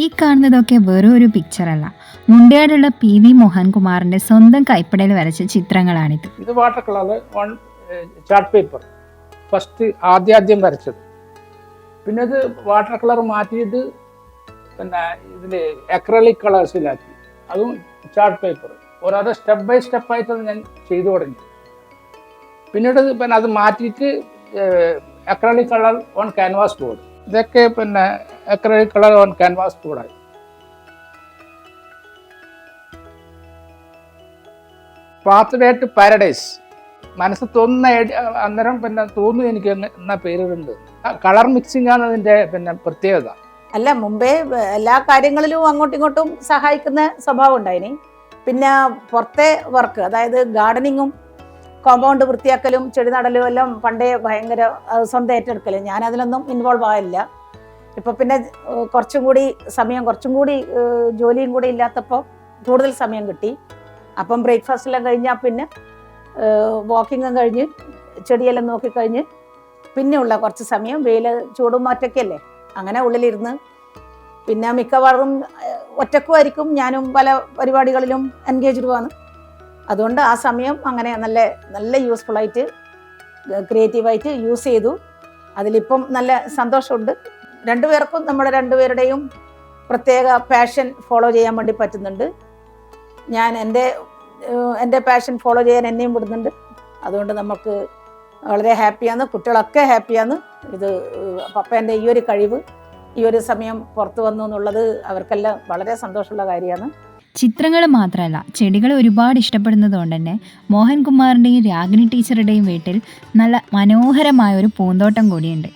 ഈ കാണുന്നതൊക്കെ വെറും ഒരു പിക്ചറല്ല മുണ്ടയാടുള്ള പി വി മോഹൻകുമാറിന്റെ സ്വന്തം കൈപ്പടയിൽ വരച്ച ചിത്രങ്ങളാണിത്. ഇത് water colour chart paper first ആദ്യാദ്യം വരച്ചത്. പിന്നെ അത് വാട്ടർ കളർ മാറ്റിയിട്ട് പിന്നെ ഇതിൽ അക്രലിക് കളേഴ്സിലാക്കി അതും ചാർട്ട് പേപ്പർ ഓരോരോ സ്റ്റെപ്പ് ബൈ സ്റ്റെപ്പായിട്ട് ഞാൻ ചെയ്തു തുടങ്ങി പിന്നീട് പിന്നെ അത് മാറ്റിയിട്ട് acrylic colour on canvas board ഇതൊക്കെ പിന്നെ അക്രലിക് കളർ ഓൺ ക്യാൻവാസ് ബോർഡായി പാത്ത് വേ ടു പാരഡൈസ് മനസ്സ് തോന്നുന്ന അന്നേരം പിന്നെ തോന്നുന്നു എനിക്ക് എന്ന പേരുണ്ട്. കളർ മിക്സിംഗ് ആണ് അതിന്റെ പിന്നെ പ്രത്യേകത. അല്ല മുമ്പേ എല്ലാ കാര്യങ്ങളിലും അങ്ങോട്ടും ഇങ്ങോട്ടും സഹായിക്കുന്ന സ്വഭാവം ഉണ്ടായിനി. പിന്നെ പുറത്തെ വർക്ക് അതായത് ഗാർഡനിങ്ങും കോമ്പൗണ്ട് വൃത്തിയാക്കലും ചെടി നടലും എല്ലാം പണ്ടേ ഭയങ്കര സ്വന്തം ഏറ്റെടുക്കലും. ഞാൻ അതിലൊന്നും ഇൻവോൾവ് ആയില്ല. ഇപ്പൊ പിന്നെ കുറച്ചും കൂടി സമയം കുറച്ചും കൂടി ജോലിയും കൂടി ഇല്ലാത്തപ്പോൾ കൂടുതൽ സമയം കിട്ടി. അപ്പം ബ്രേക്ക്ഫാസ്റ്റ് എല്ലാം കഴിഞ്ഞാൽ പിന്നെ വാക്കിങ്ങും കഴിഞ്ഞ് ചെടിയെല്ലാം നോക്കിക്കഴിഞ്ഞ് പിന്നെയുള്ള കുറച്ച് സമയം വെയിൽ ചൂടും മാറ്റൊക്കെയല്ലേ അങ്ങനെ ഉള്ളിലിരുന്ന്. പിന്നെ മിക്കവാറും ഒറ്റക്കുമായിരിക്കും ഞാനും പല പരിപാടികളിലും എൻഗേജ്ഡ് ആണ്. അതുകൊണ്ട് ആ സമയം അങ്ങനെ നല്ല നല്ല യൂസ്ഫുൾ ആയിട്ട് ക്രിയേറ്റീവായിട്ട് യൂസ് ചെയ്തു. അതിലിപ്പം നല്ല സന്തോഷമുണ്ട്. രണ്ടുപേർക്കും നമ്മുടെ രണ്ടുപേരുടെയും പ്രത്യേക പാഷൻ ഫോളോ ചെയ്യാൻ വേണ്ടി പറ്റുന്നുണ്ട്. ഞാൻ എന്റെ എന്റെ പാഷൻ ഫോളോ ചെയ്യാൻ എന്നെയും വിടുന്നുണ്ട്. അതുകൊണ്ട് നമുക്ക് വളരെ ഹാപ്പിയാണ് കുട്ടികളൊക്കെ ഹാപ്പിയാണ് ഇത് പപ്പേന്റെ ഈ ഒരു കഴിവ് ഈ ഒരു സമയം പുറത്തു വന്നു എന്നുള്ളത് അവർക്കെല്ലാം വളരെ സന്തോഷമുള്ള കാര്യമാണ്. ചിത്രങ്ങൾ മാത്രമല്ല ചെടികൾ ഒരുപാട് ഇഷ്ടപ്പെടുന്നതുകൊണ്ട് തന്നെ മോഹൻകുമാറിന്റെയും രാഗിണി ടീച്ചറുടെയും വീട്ടിൽ നല്ല മനോഹരമായ ഒരു പൂന്തോട്ടം കൂടിയുണ്ട്.